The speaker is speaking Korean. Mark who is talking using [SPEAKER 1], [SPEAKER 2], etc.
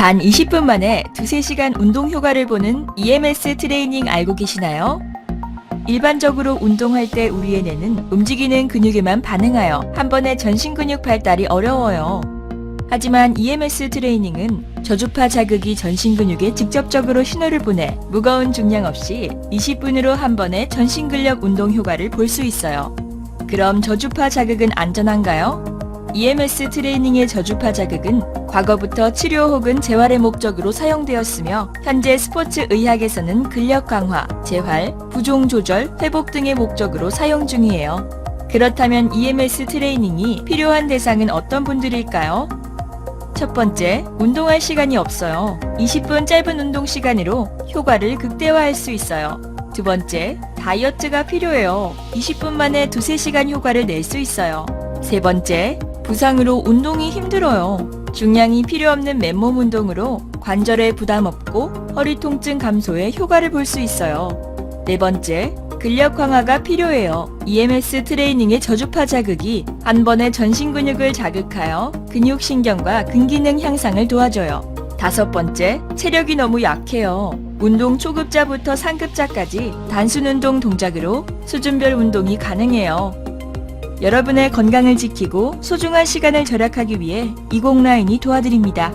[SPEAKER 1] 단 20분 만에 두세 시간 운동 효과를 보는 EMS 트레이닝 알고 계시나요? 일반적으로 운동할 때 우리의 뇌는 움직이는 근육에만 반응하여 한 번에 전신 근육 발달이 어려워요. 하지만 EMS 트레이닝은 저주파 자극이 전신 근육에 직접적으로 신호를 보내 무거운 중량 없이 20분으로 한 번에 전신 근력 운동 효과를 볼 수 있어요. 그럼 저주파 자극은 안전한가요? EMS 트레이닝의 저주파 자극은 과거부터 치료 혹은 재활의 목적으로 사용되었으며 현재 스포츠 의학에서는 근력 강화, 재활, 부종 조절, 회복 등의 목적으로 사용 중이에요. 그렇다면 EMS 트레이닝이 필요한 대상은 어떤 분들일까요? 첫 번째, 운동할 시간이 없어요. 20분 짧은 운동 시간으로 효과를 극대화할 수 있어요. 두 번째, 다이어트가 필요해요. 20분 만에 두세 시간 효과를 낼 수 있어요. 세 번째, 부상으로 운동이 힘들어요. 중량이 필요 없는 맨몸 운동으로 관절에 부담 없고 허리 통증 감소에 효과를 볼 수 있어요. 네 번째, 근력 강화가 필요해요. EMS 트레이닝의 저주파 자극이 한 번에 전신 근육을 자극하여 근육 신경과 근기능 향상을 도와줘요. 다섯 번째, 체력이 너무 약해요. 운동 초급자부터 상급자까지 단순 운동 동작으로 수준별 운동이 가능해요. 여러분의 건강을 지키고 소중한 시간을 절약하기 위해 이공라인이 도와드립니다.